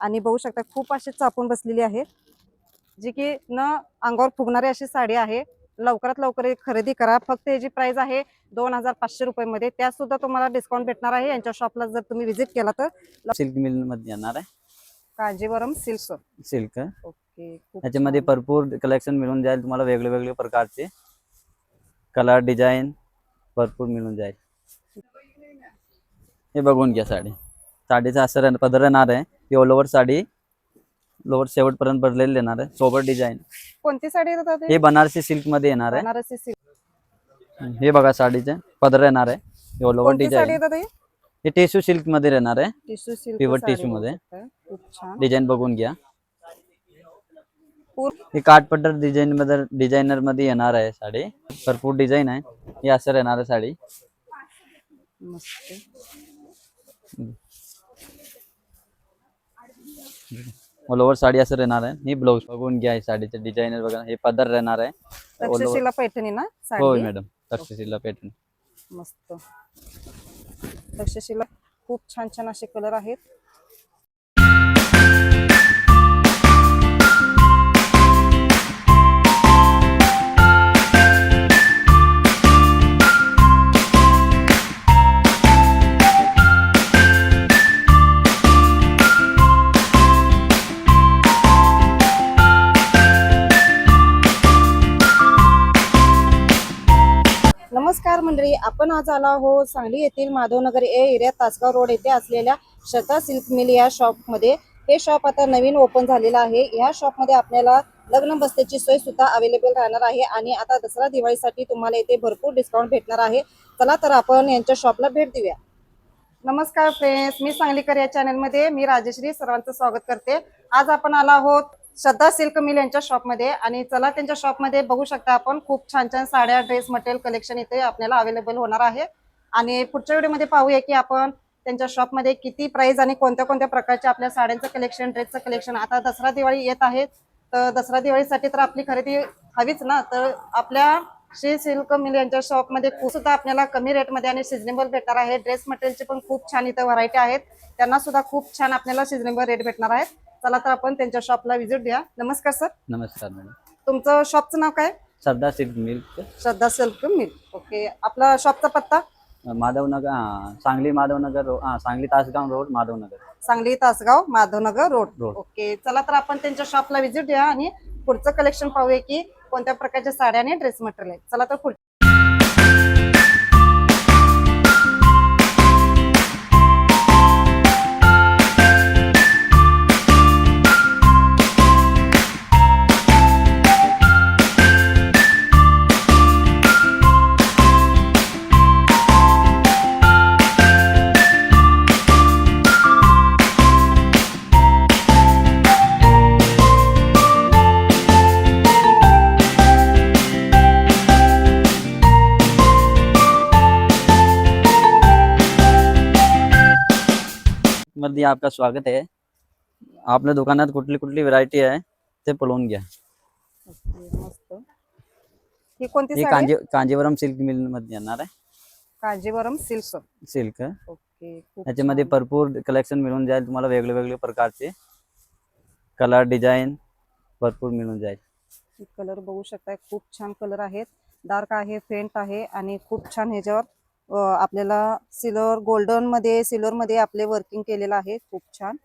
आणि बघू शकता खूप अशी चापून बसलेली आहे जी की न अंगावर फुगणारी अशी साडी आहे. लवकरात लवकर खरेदी करा. फक्त याची प्राइस आहे दोन हजार पाचशे रुपयामध्ये. त्यात सुद्धा तुम्हाला डिस्काउंट भेटणार आहे. यांच्या शॉपला जर तुम्ही व्हिजिट केला तर सिल्क मिलमध्ये येणार आहे. कांजीवरम सिल्क सिल्क ओके खूप याच्यामध्ये छान. भरपूर कलेक्शन मिळून जाईल. तुम्हाला वेगळे वेगळे प्रकारचे कलर डिझाईन भरपूर मिळून जाईल. हे बघून घ्या साडी. साडीचा असं पदर येणार आहे. ऑल ओव्हर साडी लोवर शेवटपर्यंत भरलेली येणार आहे. सोबत डिझाईन. कोणती साडी येतात हे बनारसी सिल्कमध्ये येणार आहे. बनारसी सिल्क. हे बघा साडीचे पदर येणार आहे. कोणती साडी डिझाईन. येतात ही हे टिश्यू सिल्कमध्ये येणार आहे. Tissue silk Pure sari tissue बघू मध्ये. शकताय. खूप छान. डिझाईन बघून घ्या. पूर्ण हे काठपट्टर डिझाईन मध्ये डिझायनरमध्ये येणार आहे साडी. भरपूर डिझाईन आहे. ही असं येणार आहे साडी. मस्त. ऑल ओव्हर साडी असं राहणार आहे. ही ब्लाऊज बघून घ्या ही साडीचे डिझायनर बघा हे पदर राहणार आहे. तक्षशिला पैठणी ना साडी? मॅडम तक्षशिला पॅटर्न मस्त. तक्षशिला खूप छान छान असे कलर आहेत. आपण आज आला हो सांगली येथील Madhavnagar A area Tasgaon road येथे असलेल्या शता सिल्क मिल या शॉपमध्ये. हे शॉप आता नवीन ओपन झालेलं आहे. या शॉपमध्ये आपल्याला लग्न बसण्याची सोय सुद्धा अवेलेबल राहणार आहे आणि आता दसरा दिवाळीसाठी तुम्हाला इथे भरपूर डिस्काउंट भेटणार आहे. चला तर आपण यांच्या शॉपला भेट देऊया. नमस्कार फ्रेंड्स मी सांगलीकर या चॅनलमध्ये मी राजश्री सर्वांचं स्वागत करते. आज आपण आलो आहोत श्रद्धा सिल्क मिल यांच्या शॉपमध्ये आणि चला त्यांच्या शॉपमध्ये बघू शकता आपण खूप छान छान साड्या ड्रेस मटेरियल कलेक्शन इथे आपल्याला अवेलेबल होणार आहे. आणि पुढच्या व्हिडिओमध्ये पाहूया की आपण त्यांच्या शॉपमध्ये किती प्राइस आणि कोणत्या कोणत्या प्रकारच्या आपल्या साड्यांचं कलेक्शन ड्रेसचं कलेक्शन आता दसरा दिवाळी येत आहे तर दसरा दिवाळीसाठी तर आपली खरेदी हवीच ना? तर आपल्या श्री सिल्क मिल यांच्या शॉपमध्ये खूप सुद्धा आपल्याला कमी रेटमध्ये आणि सिजनेबल भेटणार आहे. ड्रेस मटेरियलची पण खूप छान इथं व्हरायटी आहेत. त्यांना सुद्धा खूप छान आपल्याला सिजनेबल रेट भेटणार आहेत. चला तर आपण त्यांच्या शॉपला व्हिजिट द्या नमस्कार सर नमस्कार मॅडम तुमचं शॉपचं नाव काय? Sardar silk milk. Shraddha silk mill okay. आपला शॉपचा पत्ता? माधवनगर हा सांगली माधवनगर रो- हा Sangli Tasgaon road Madhavnagar. Sangli Tasgaon Madhavnagar road. Road. Okay. चला तर आपण त्यांच्या शॉपला व्हिजिट द्या आणि पुढचं कलेक्शन पाहूया की कोणत्या प्रकारच्या साड्या आणि ड्रेस मटेरियल आहे चला तर पुढ मध्ये आपका स्वागत आहे आपल्या दुकानात कुठली कुठली व्हरायटी आहे ते पळवून घ्या. मस्त. ही कोणती ही साडी? कांजी कांजीवरम सिल्क मिलमध्ये येणार आहे. कांजीवरम सिल्क. सिल्क. ओके खूप याच्यामध्ये छान. भरपूर कलेक्शन मिळून जाईल तुम्हाला वेगळे वेगळे प्रकारचे. कलर डिझाईन भरपूर मिळून जाईल. कलर बघू शकताय खूप छान कलर आहेत. डार्क आहे फेंट आहे आणि खूप छान ह्याच्यावर आपल्याला सिल्वर गोल्डनमध्ये सिल्वर मध्ये आपले वर्किंग केलेलं आहे. खूप छान.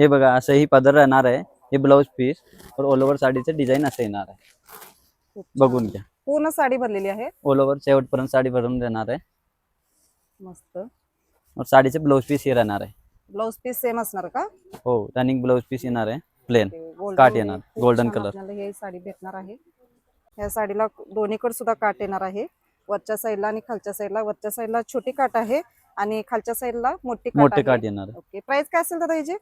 हे. बघा असं ही पदर राहणार आहे. हे ब्लाऊज पीस और ऑल ओव्हर साडीचं डिझाईन असं येणार आहे. बघून घ्या. पूर्ण साडी भरलेली आहे. ऑल ओव्हर शेवटपर्यंत साडी भरून देणार आहे. मस्त. और साडीचे ब्लाऊज पीस हे राहणार आहे. ब्लाउज पीस सेम असणार का? हो रनिंग ब्लाऊज पीस येणार आहे. प्लेन मध्ये येणार, color. आपल्याला ही साडी भेटणार आहे. या साडीला दोन्हीकडे सुद्धा काठ येणार आहे. वरच्या साईडला आणि खालच्या साईडला वरच्या साईडला छोटी काठ आहे आणि खालच्या साईडला मोठी मोठे आहे. काठ येणार ओके प्राइस काय असेल दादा याची?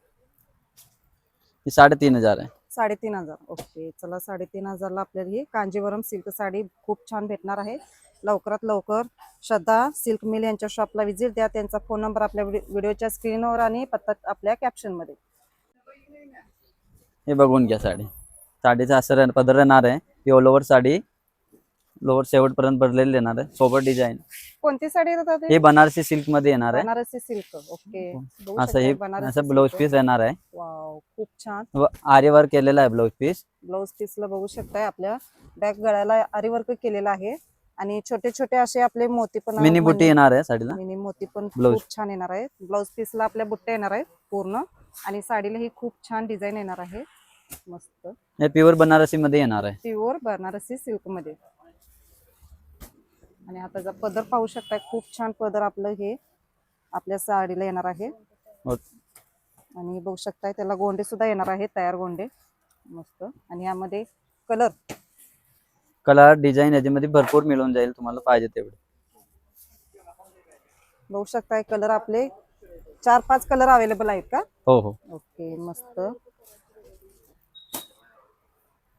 ही साडेतीन हजार आहे. साडेतीन हजार. ओके चला साडेतीन हजारला आपल्याला ही कांजीवरम सिल्क साडी खूप छान भेटणार आहे. लवकरात लवकर श्रद्धा सिल्क मिल यांच्या शॉपला व्हिजिट द्या. त्यांचा फोन नंबर आपल्या व्हिडिओ- व्हिडिओच्या स्क्रीनवर आणि पत्ता आपल्या कॅप्शनमध्ये हे बघून घ्या साडी. साडीचं असं पदर राहणार आहे. ही ऑल ओव्हर साडी लोवर शेवट पर्यंत भरलेले येणार आहे. सोबत डिझाईन कोणती साडी येतात हे बनारसी सिल्कमध्ये येणार आहे. Banarasi silk okay. बघू असं हे बनारसी असं ब्लाऊज silk. पीस येणार आहे. वाव खूप छान. व आरी वर्क केलेला आहे ब्लाऊज पीस ब्लाऊज पीसला बघू शकताय आपल्या. बॅक गळ्याला आरी वर्क केलेला आहे. आणि छोटे छोटे असे आपले मोती पण मिनी बुटी येणार आहे साडीला. मिनी मोती पण Blouse. खूप छान येणार आहे ब्लाऊज पीसला आपल्या बुट्ट्या येणार आहेत पूर्ण. आणि साडीला ही खूप छान डिझाईन येणार आहे. मस्त. हे प्युअर बनारसी मध्ये येणार आहे. प्युअर बनारसी सिल्कमध्ये. आणि आता जर पदर पाहू शकताय खूप छान पदर आपलं हे आपल्या साडीला येणार आहे. हो. आणि बघू शकताय त्याला गोंडे सुद्धा येणार आहेत तयार गोंडे. मस्त. आणि यामध्ये कलर. कलर डिझाईन याच्यामध्ये भरपूर मिळून जाईल तुम्हाला पाहिजे तेवढे. बघू शकताय कलर आपले चार पाच कलर अवेलेबल आहेत का? हो हो. ओके मस्त.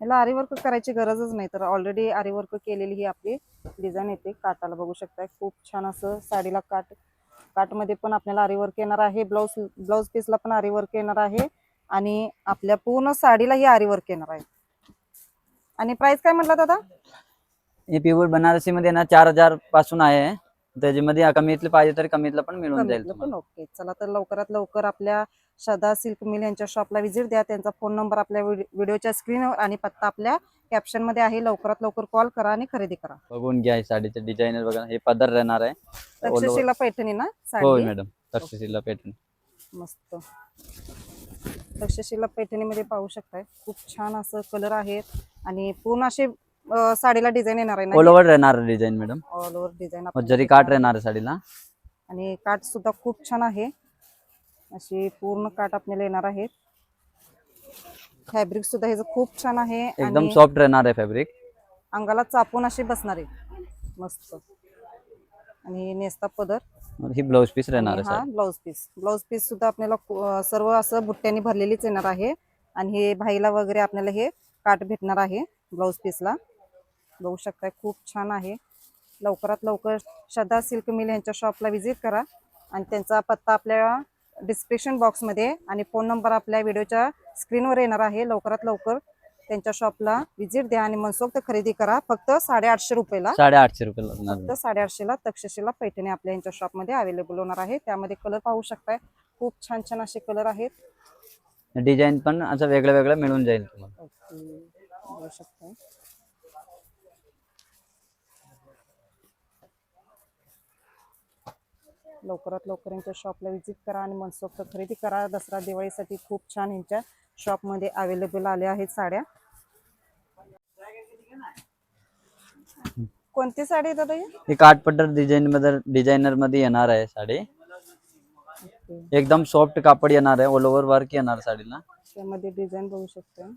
याला आरी वर्क करायची गरजच नाही. तर ऑलरेडी आरी वर्क केलेली ही आपली डिझाईन येते. काटाला बघू शकताय. खूप छान असं साडीला काट काटमध्ये पण आपल्याला आरी वर्क येणार आहे. ब्लाऊज ब्लाऊज पीसला पण आरी वर्क येणार आहे. आणि आपल्या पूर्ण साडीला ही आरी वर्क येणार आहे. आणि प्राइस काय म्हटलं दादा? हे प्युअर बनारसी मध्ये ना चार हजारपासून आहे. त्याच्यामध्ये कमीतलं पाहिजे तर कमीतलं पण मिळून जाईल. पण ओके चला तर लवकरात लवकर आपल्या श्रद्धा सिल्क मिल यांच्या शॉपला व्हिजिट द्या. त्यांचा फोन नंबर आपल्या व्हिडि- व्हिडिओच्या स्क्रीनवर आणि पत्ता आपल्या कॅप्शनमध्ये आहे. लवकरात लवकर कॉल करा आणि खरेदी करा. बघून घ्या हे साडीचे डिझाईनर बघा. हे पदर राहणार आहे. तक्षशिला पैठणी ना हो साडी मॅडम तक्षशिला पॅटर्न मस्त. तक्षशिला पैठणीमध्ये पाहू शकताय. खूप छान असं कलर आहेत आणि पूर्ण असे अं, साडीला डिझाईन येणार आहे ऑल ना ओव्हर राहणार design madam all over design zari काट राहणार आहे साडीला. आणि काठ सुद्धा खूप छान आहे. अशी पूर्ण काठ आपल्याला येणार आहेत. फॅब्रिक सुद्धा ह्याचं खूप छान आहे एकदम सॉफ्ट राहणार आहे फॅब्रिक अंगाला चापून अशी बसणार आहे. मस्त. आणि नेसता पदर. ही ब्लाऊज पीस राहणार आहे हा ब्लाऊज पीस ब्लाऊज पीस सुद्धा आपल्याला सर्व असं बुट्ट्यानी भरलेलीच येणार आहे. आणि हे भाईला वगैरे आपल्याला हे काठ भेटणार आहे ब्लाऊज पीसला बघू शकताय खूप छान आहे. लवकरात लवकर श्रद्धा सिल्क मिल यांच्या शॉपला व्हिजिट करा. आणि त्यांचा पत्ता आपल्या डिस्क्रिप्शन बॉक्समध्ये आणि फोन नंबर आपल्या व्हिडिओच्या स्क्रीनवर येणार आहे. लवकरात लवकर त्यांच्या शॉपला व्हिजिट द्या आणि मनसोक्त खरेदी करा. फक्त साडेआठशे रुपयाला. साडेआठशे रुपये लागणार फक्त साडेआठशेला तक्षशिला पैठणी आपल्या यांच्या शॉपमध्ये अवेलेबल होणार आहे. त्यामध्ये कलर पाहू शकताय. खूप छान छान असे कलर आहेत. डिझाईन पण असं वेगळं वेगळं मिळून जाईल तुम्हाला. शकताय. लवकरात लवकर यांच्या शॉपला व्हिजिट करा आणि मनसोक्त खरेदी करा. दसरा दिवाळीसाठी खूप छान यांच्या शॉपमध्ये अवेलेबल आल्या आहेत साड्या. कोणती साडी आहे दादा ही? ही काठपट्टर डिझाईन मध्ये डिझायनरमध्ये येणार आहे साडी. ओके. एकदम सॉफ्ट कापड येणार आहे. ऑल ओव्हर वर्क येणार साडीला. त्यामध्ये डिझाईन बघू शकता.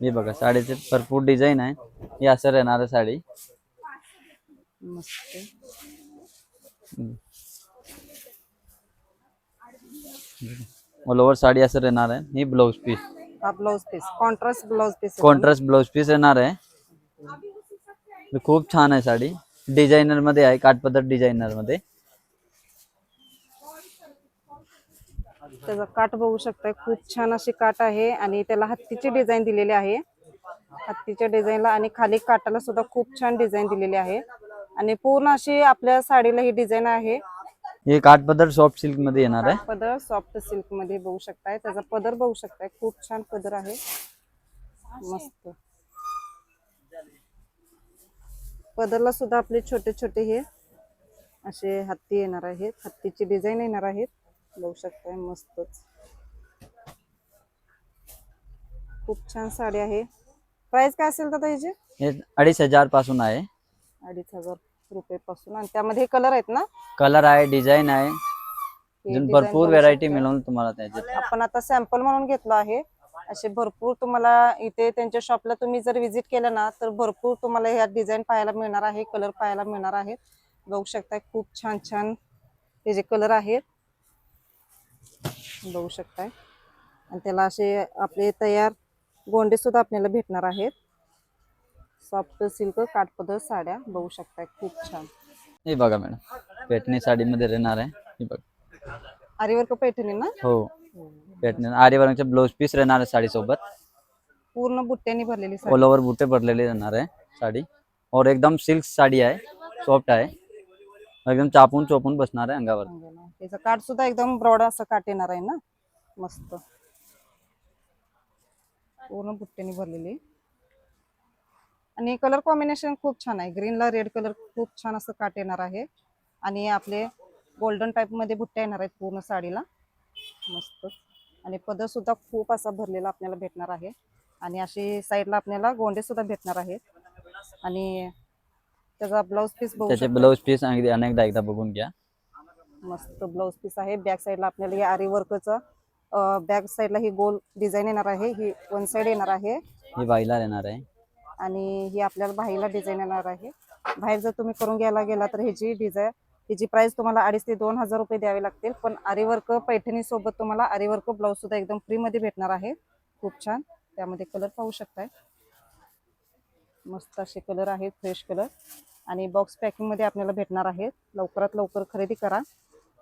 हे बघा साडीचे भरपूर डिझाईन आहे. हे असं राहणार आहे साडी. मस्त. ऑल ओव्हर साडी असं राहणार आहे ही ब्लाऊज पीस हा blouse piece contrast blouse piece contrast blouse piece येणार आहे खूप छान आहे साडी। डिझायनरमध्ये आहे काठपदर डिझायनरमध्ये. त्याचा काठ बघू शकताय खूप छान अशी काठ आहे आणि त्याला हत्तीची डिझाईन दिलेली आहे. हत्तीच्या डिझाईनला आणि खाली काठाला सुद्धा खूप छान डिझाईन दिलेली आहे. आणि पूर्ण अशी आपल्या साडीला ही डिझाईन आहे. हे काठपदर सॉफ्ट सिल्कमध्ये येणार आहे. पदर सॉफ्ट सिल्कमध्ये बघू शकताय. त्याचा पदर बघू शकताय. खूप छान पदर आहे. मस्त. पदरला सुद्धा आपले छोटे छोटे हे असे हत्ती येणार आहेत. हत्तीची डिझाईन येणार आहेत. बघू शकताय. मस्तच. खूप छान साडी आहे. प्राइस काय असेल दादा ह्याची? हे अडीच हजारपासून आहे. अडीच हजार रुपये पासून. आणि त्यामध्ये कलर आहेत ना? कलर आहे डिझाईन आहे. अजून भरपूर व्हेरायटी. मिळून तुम्हाला त्याच्यात आपण आता सॅम्पल म्हणून घेतलं आहे. असे भरपूर तुम्हाला इथे त्यांच्या शॉपला तुम्ही जर विजिट केलं ना तर भरपूर तुम्हाला ह्या डिझाईन पाहायला मिळणार आहे कलर पाहायला मिळणार आहेत. बघू शकताय खूप छान छान हे जे कलर आहेत. बघू शकताय. आणि त्याला असे आपले तयार गोंडे सुद्धा आपल्याला भेटणार आहेत. सॉफ्ट सिल्क काठपदर साड्या बघू शकताय खूप छान. हे बघा मॅडम पेटणी साडीमध्ये राहणार आहे हे बघा. पैठणी ना? हो पेटणी. आरीवरचे ब्लाऊज पीस राहणार आहे साडी सोबत पूर्ण बुट्ट्यानी भरलेली साडी. ऑल ओव्हर बुटे भरलेले राहणार आहे साड़ी. और एकदम सिल्क साड़ी आहे सॉफ्ट आहे. एकदम चापून चोपून बसणार आहे अंगावर. त्याचं काठ सुद्धा एकदम ब्रॉड असं काठ येणार आहे ना? मस्त. पूर्ण बुट्ट्याने भरलेली. आणि कलर कॉम्बिनेशन खूप छान आहे. ग्रीनला रेड कलर खूप छान असं काठ येणार आहे. आणि आपले गोल्डन टाईपमध्ये बुट्ट्या येणार आहेत पूर्ण साडीला. मस्त. आणि पदर सुद्धा खूप असा भरलेला आपल्याला भेटणार आहे. आणि अशी साईडला आपल्याला गोंडे सुद्धा भेटणार आहेत. आणि त्याचा ब्लाऊज पीस बघू त्याचे. ब्लाऊज पीस अनेकदा एकदा बघून घ्या. मस्त ब्लाऊज पीस आहे. बॅक साईडला आपल्याला हे आरी वर्कचं बॅक साईडला ही गोल डिझाईन येणार आहे. ही वन साईड येणार आहे. ही बाईला येणार आहे. आणि ही आपल्याला बाहीला डिझाईन येणार आहे. बाहेर जर तुम्ही करून घ्यायला गेला तर ह्याची डिझाईन ह्याची प्राइस तुम्हाला अडीच ते दोन हजार रुपये द्यावे लागतील. पण आरीवर्क पैठणीसोबत तुम्हाला आरीवर्क ब्लाऊज सुद्धा एकदम फ्रीमध्ये भेटणार आहे. खूप छान. त्यामध्ये कलर पाहू शकताय. मस्त असे कलर आहेत फ्रेश कलर आणि बॉक्स पॅकिंगमध्ये आपल्याला भेटणार आहेत. लवकरात लवकर खरेदी करा.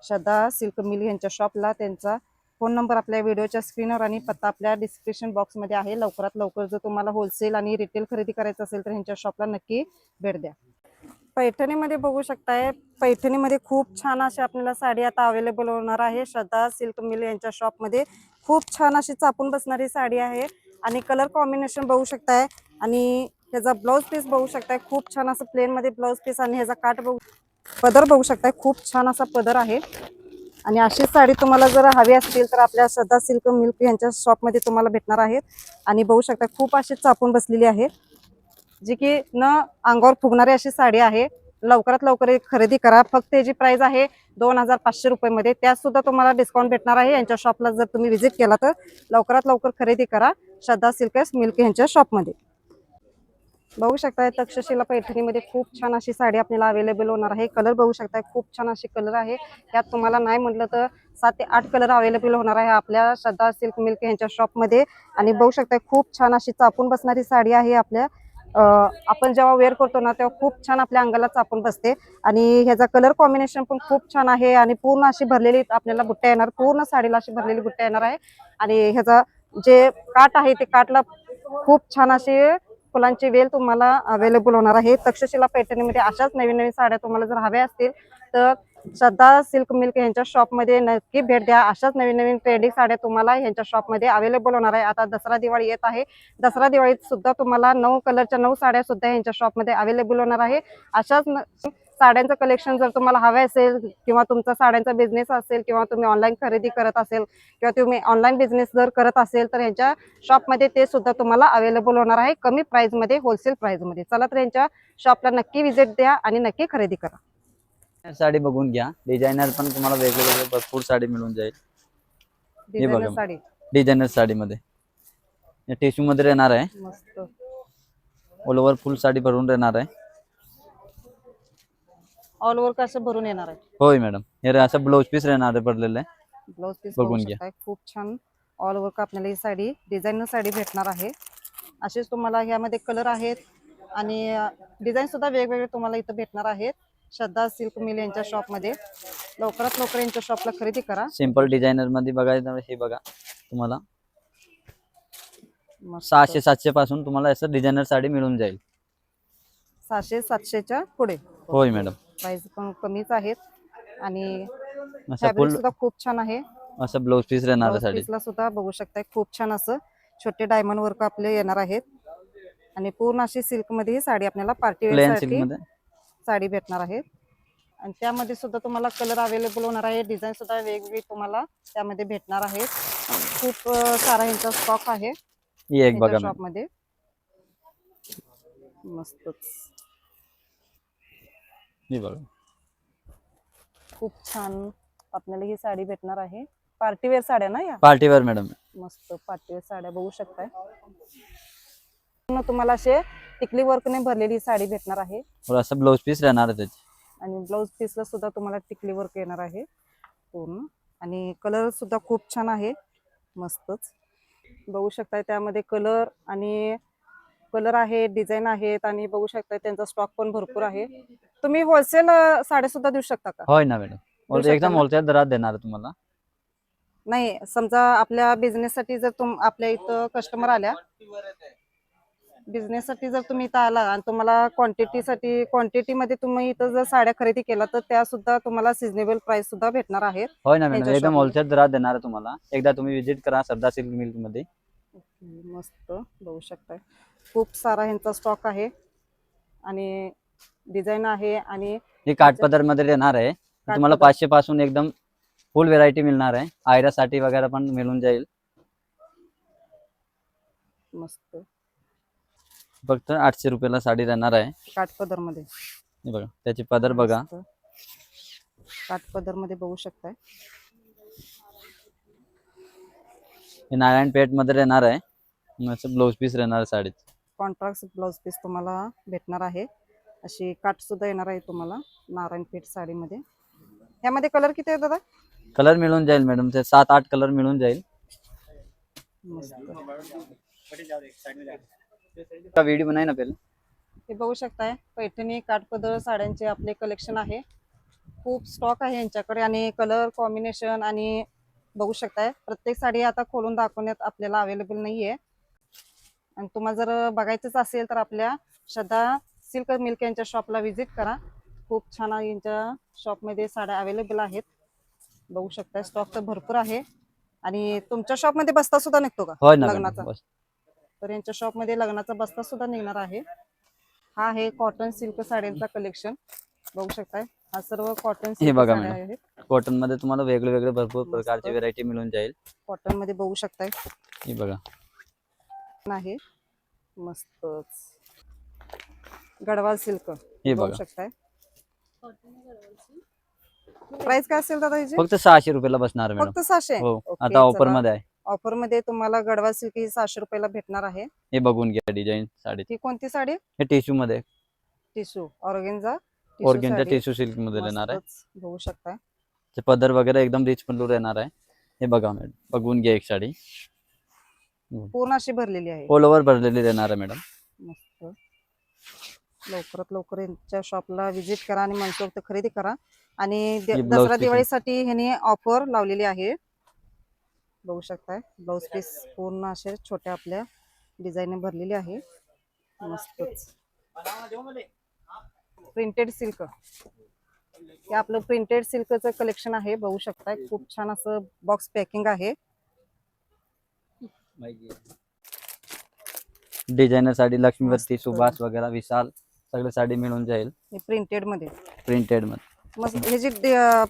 श्रद्धा सिल्क मिल यांच्या शॉपला त्यांचा फोन नंबर आपल्या व्हिडिओच्या स्क्रीनवर आणि पत्ता आपल्या डिस्क्रिप्शन बॉक्समध्ये आहे. लवकरात लवकर जर तुम्हाला होलसेल आणि रिटेल खरेदी करायचं असेल तर ह्यांच्या शॉपला नक्की भेट द्या. पैठणीमध्ये बघू शकताय. पैठणीमध्ये खूप छान अशी आपल्याला साडी आता अवेलेबल होणार आहे. श्रद्धा सिल्क मिल यांच्या शॉपमध्ये खूप छान अशी चापून बसणारी साडी आहे. आणि कलर कॉम्बिनेशन बघू शकताय. आणि ह्याचा ब्लाऊज पीस बघू शकताय. खूप छान असं प्लेनमध्ये ब्लाऊज पीस आणि ह्याचा काट बघू पदर बघू शकताय. खूप छान असा पदर आहे. आणि अशी साडी तुम्हाला जर हवी असतील तर आपल्या श्रद्धा सिल्क मिल्क यांच्या शॉपमध्ये तुम्हाला भेटणार आहेत आणि बघू शकता खूप अशी चापून बसलेली आहे जी की न अंगावर फुगणारी अशी साडी आहे. लवकरात लवकर एक खरेदी करा. फक्त याची प्राइस आहे दोन हजार पाचशे रुपयेमध्ये. त्यातसुद्धा तुम्हाला डिस्काउंट भेटणार आहे. यांच्या शॉपला जर तुम्ही व्हिजिट केला तर लवकरात लवकर खरेदी करा श्रद्धा सिल्कस मिल्क यांच्या शॉपमध्ये बघू शकताय तक्षशिला पैठणीमध्ये खूप छान अशी साडी आपल्याला अवेलेबल होणार आहे. कलर बघू शकताय खूप छान अशी कलर आहे. यात तुम्हाला नाही म्हटलं तर सात ते आठ कलर अवेलेबल होणार आहे आपल्या श्रद्धा सिल्क मिल्क यांच्या शॉपमध्ये आणि बघू शकताय खूप छान अशी चापून बसणारी साडी आहे आपल्या. आपण जेव्हा वेअर करतो ना तेव्हा खूप छान आपल्या अंगाला चापून बसते. आणि ह्याचा कलर कॉम्बिनेशन पण खूप छान आहे आणि पूर्ण अशी भरलेली आपल्याला बुट्ट्या येणार. पूर्ण साडीला अशी भरलेली बुट्ट्या येणार आहे. आणि ह्याचा जे काठ आहे ते काठला खूप छान असे फुलांची वेल तुम्हाला अवेलेबल होणार आहे. तक्षशिला पैठणीमध्ये अशाच नवीन नवीन साड्या तुम्हाला जर हव्या असतील तर श्रद्धा सिल्क मिल्क यांच्या शॉपमध्ये नक्की भेट द्या. अशाच नवीन नवीन ट्रेंडिंग साड्या तुम्हाला यांच्या शॉपमध्ये अवेलेबल होणार आहे. आता दसरा दिवाळी येत आहे. दसरा दिवाळीत सुद्धा तुम्हाला नऊ कलरच्या नऊ साड्या सुद्धा यांच्या शॉपमध्ये अवेलेबल होणार आहे. अशाच न- साड्यांचं कलेक्शन जर तुम्हाला हवं असेल किंवा तुमचा साड्यांचा बिझनेस असेल किंवा तुम्ही ऑनलाईन खरेदी करत असेल किंवा तुम्ही ऑनलाईन बिझनेस जर करत असेल तर यांच्या शॉपमध्ये ते सुद्धा तुम्हाला अवेलेबल होणार आहे. कमी प्राइसमध्ये होलसेल प्राइसमध्ये चला तर यांच्या शॉपला नक्की व्हिजिट द्या आणि नक्की खरेदी करा. साडी बघून घ्या. डिझायनर पण तुम्हाला वेगवेगळे भरपूर साडी मिळून जाईल. डिझायनर. साडी. डिझायनर साडीमध्ये. टिश्यू मध्ये राहणार आहे. ऑल ओव्हर फुल साडी भरून राहणार आहे. ऑल ओव्हर कसं भरून येणार आहे? होय मॅडम. हे असं ब्लाऊज पीस राहणार पडलेलं. आहे ब्लाऊज पीस बघून घ्या. खूप छान. ऑल ओव्हर आपल्याला ही साडी. डिझाईनर साडी भेटणार आहे. असेच तुम्हाला ह्यामध्ये कलर आहेत. आणि डिझाईन सुद्धा वेगवेगळे तुम्हाला इथं भेटणार आहेत. श्रद्धा सिल्क मिल यांच्या शॉपमध्ये लवकरात लवकर यांच्या शॉपला खरेदी करा. सिंपल डिझायनरमध्ये बघायचं हे बघा तुम्हाला. मस्त. सहाशे सातशे पासून तुम्हाला असं डिझायनर साडी मिळून जाईल. सहाशे सातशेच्या पुढे. होय मॅडम. प्राइस पण कमीच आहेत. आणि फॅब्रिक सुद्धा खूप छान आहे. असं ब्लाऊज पीस राहणार पीसला सुद्धा बघू शकताय खूप छान असं छोटे डायमंड वर्क आपले येणार आहेत. आणि पूर्ण अशी सिल्कमध्ये ही साडी आपल्याला पार्टी साडी भेटणार आहे. आणि त्यामध्ये सुद्धा तुम्हाला कलर अवेलेबल होणार आहे. डिझाईन सुद्धा वेगवेगळी तुम्हाला त्यामध्ये भेटणार आहे. खूप सारा यांचा स्टॉक आहे ही शॉपमध्ये. मस्तच. ही बघा. खूप छान आपल्याला ही साडी भेटणार आहे. पार्टी वेअर साड्या ना या? पार्टीवर मॅडम मस्त पार्टी वेअर साड्या बघू शकताय. पूर्ण तुम्हाला असे टिकली वर्कने भरलेली साडी भेटणार आहे. और असं ब्लाऊज पीस राहणार आहे त्याची. आणि ब्लाऊज पीसला सुद्धा तुम्हाला टिकली वर्क येणार आहे. पूर्ण. आणि कलर सुद्धा खूप छान आहे. मस्तच. बघू शकताय त्यामध्ये कलर आणि कलर आहे डिझाईन आहेत आणि बघू शकताय त्यांचा स्टॉक पण भरपूर आहे. तुम्ही होलसेल साड्या सुद्धा देऊ शकता का? होय ना मॅडम और शकता एकदम? होलसेल दरात देणार आहे तुम्हाला. नाही समजा आपल्या बिझनेस साठी जर तुम आपल्या इथं कस्टमर आल्या बिझनेससाठी जर तुम्ही इथं आला आणि तुम्हाला क्वांटिटीसाठी क्वांटिटीमध्ये तुम्ही इथं जर साड्या खरेदी केला तर त्या सुद्धा तुम्हाला सिजनेबल प्राइस सुद्धा भेटणार आहेत होय ना मॅडम त्यांच्या एकदम मध्ये. होलसेल दरात देणार आहे तुम्हाला. एकदा तुम्ही विजिट करा सरदार सिल्क मिल्कमध्ये. मस्त. बघू शकताय. खूप सारा ह्यांचा स्टॉक आहे. आणि डिझाईन आहे आणि हे काठपदरमध्ये देणार आहे. तुम्हाला. पाचशे पासून एकदम फुल व्हेरायटी मिळणार आहे. आयरासाठी वगैरे पण मिळून जाईल. मस्त. फक्त आठशे रुपयाला साडी देणार आहे. काठपदरमध्ये हे बघा त्याची पदर बघा. काठपदरमध्ये बघू शकताय. हे नारायण पेठमध्ये देणार आहे. ब्लाऊज पीस राहणार आहे साडीत कॉन्ट्रास्ट ब्लाउज पीस तुम्हाला भेटणार आहे. अशी काठ सुद्धा येणार आहे तुम्हाला नारायण पेठ साडीमध्ये. यामध्ये कलर किती आहे दादा? कलर मिळून जाईल मॅडम. ते सात आठ कलर मिळून जाईल. व्हिडिओ बनाय ना पहिले. हे बघू शकताय पैठणी काठपदर साड्यांचे आपले कलेक्शन आहे. खूप स्टॉक आहे यांच्याकडे आणि कलर कॉम्बिनेशन आणि बघू शकताय प्रत्येक साडी आता खोलून दाखवण्यात आपल्याला अवेलेबल नाही आहे आणि तुम्हाला जर बघायचंच असेल तर आपल्या श्रद्धा सिल्क मिल्क यांच्या शॉपला व्हिजिट करा. खूप छान यांच्या शॉपमध्ये साड्या अवेलेबल आहेत. बघू शकताय स्टॉक तर भरपूर आहे. आणि तुमच्या शॉपमध्ये बस्ता सुद्धा निघतो का? लग्नाचा? तर यांच्या शॉपमध्ये लग्नाचा बस्ता सुद्धा निघणार आहे. हा आहे कॉटन सिल्क साड्यांचा कलेक्शन बघू शकताय हा सर्व कॉटन हे बघा कॉटनमध्ये तुम्हाला वेगळे वेगळे भरपूर. प्रकारची व्हेरायटी मिळून जाईल. कॉटनमध्ये बघू शकताय. हे बघा. आहे. मस्तच. गडवाल सिल्क. हे बघू बघा. शकताय. प्राइस काय असेल दादा ह्याची? फक्त सहाशे रुपयाला बसणार आहे मॅडम फक्त सहाशे? हो ओके, आता ऑफर चला. मध्ये आहे. ऑफरमध्ये तुम्हाला गडवाल सिल्क ही सहाशे रुपयाला भेटणार आहे. हे बघून घ्या डिझाईन साडी. ही कोणती साडी? हे टिश्यू मध्ये टिशू ऑर्गेन्झा ऑर्गेनच्या टिश्यू सिल्कमध्ये देणार आहे. बघू शकताय. ते पदर वगैरे एकदम रिच पल्लू येणार आहे. हे बघा मॅडम बघून घ्या एक साडी. पूर्ण अशी भरलेली आहे. ऑल ओव्हर भरलेली देणार आहे मॅडम मस्त. लवकरात लवकर यांच्या शॉपला व्हिजिट करा आणि मनसोक्त खरेदी करा. आणि दे- ही blouse दसरा piece. दिवाळीसाठी ह्याने ऑफर लावलेली आहे. बघू शकताय. ब्लाऊज पीस पूर्ण असे छोट्या आपल्या डिझाईन भरलेली आहे. मस्तच. प्रिंटेड सिल्क हे आपलं प्रिंटेड सिल्कचं कलेक्शन आहे. बघू शकताय. खूप छान असं बॉक्स पॅकिंग आहे. डिझायनर साडी लक्ष्मीवरती. सुभाष वगैरे विशाल सगळे साडी मिळून जाईल. हे प्रिंटेडमध्ये. प्रिंटेडमध्ये. ह्याची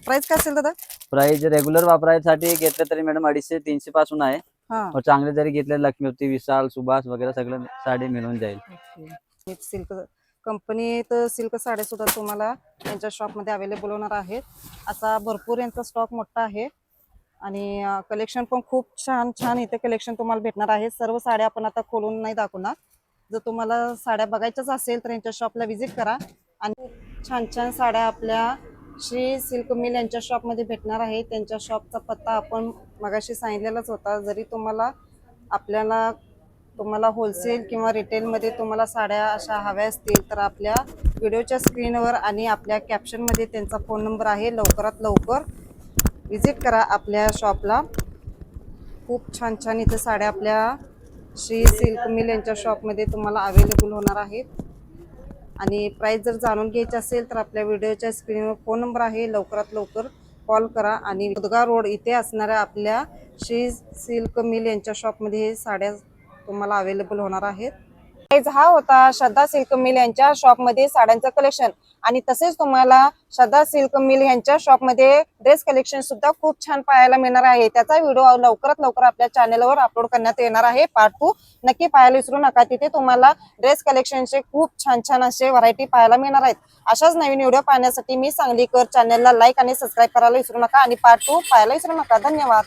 प्राइस काय असेल दादा? प्राइस रेग्युलर वापरायसाठी घेतलं तरी मॅडम अडीचशे तीनशे पासून आहे. हा. और चांगले जरी घेतले लक्ष्मीवरती विशाल सुभाष वगैरे सगळं साडी मिळून जाईल. सिल्क कंपनीत सिल्क साड्या सुद्धा तुम्हाला यांच्या शॉपमध्ये अवेलेबल होणार आहेत. असा भरपूर यांचा स्टॉक मोठा आहे. आणि कलेक्शन पण खूप छान छान इथे कलेक्शन तुम्हाला भेटणार आहे. सर्व साड्या आपण आता खोलून नाही दाखवणार. जर तुम्हाला साड्या बघायच्याच असेल तर यांच्या शॉपला व्हिजिट करा. आणि छान छान साड्या आपल्या श्री सिल्क मिल यांच्या शॉपमध्ये भेटणार आहे. त्यांच्या शॉपचा पत्ता आपण मगाशी सांगितलेलाच होता. जरी तुम्हाला आपल्याला तुम्हाला होलसेल किंवा रिटेलमध्ये तुम्हाला साड्या अशा हव्या असतील तर आपल्या व्हिडिओच्या स्क्रीनवर आणि आपल्या कॅप्शनमध्ये त्यांचा फोन नंबर आहे. लवकरात लवकर विजिट करा आपल्या शॉपला. खूप छान छान इथं साड्या आपल्या श्री सिल्क मिल यांच्या शॉपमध्ये तुम्हाला अवेलेबल होणार आहेत. आणि प्राईस जर जाणून घ्यायची असेल तर आपल्या व्हिडिओच्या स्क्रीनवर फोन नंबर आहे. लवकरात लवकर कॉल करा आणि उदगा रोड इथे असणाऱ्या आपल्या श्री सिल्क मिल यांच्या शॉपमध्ये हे साड्या तुम्हाला अवेलेबल होणार आहेत. प्राईज हा होता श्रद्धा सिल्क मिल यांच्या शॉपमध्ये साड्यांचं कलेक्शन आणि तसेच तुम्हाला श्रद्धा सिल्क मिल यांच्या शॉपमध्ये ड्रेस कलेक्शन सुद्धा खूप छान पाहायला मिळणार आहे. त्याचा व्हिडिओ लवकरात लवकर आपल्या चॅनलवर अपलोड करण्यात येणार आहे. पार्ट टू नक्की पाहायला विसरू नका. तिथे तुम्हाला ड्रेस कलेक्शनचे खूप छान छान असे व्हरायटी पाहायला मिळणार आहेत. अशाच नवीन व्हिडिओ पाहण्यासाठी मी सांगलीकर चॅनलला लाईक आणि सबस्क्राईब करायला विसरू नका. आणि पार्ट टू पाहायला विसरू नका. धन्यवाद.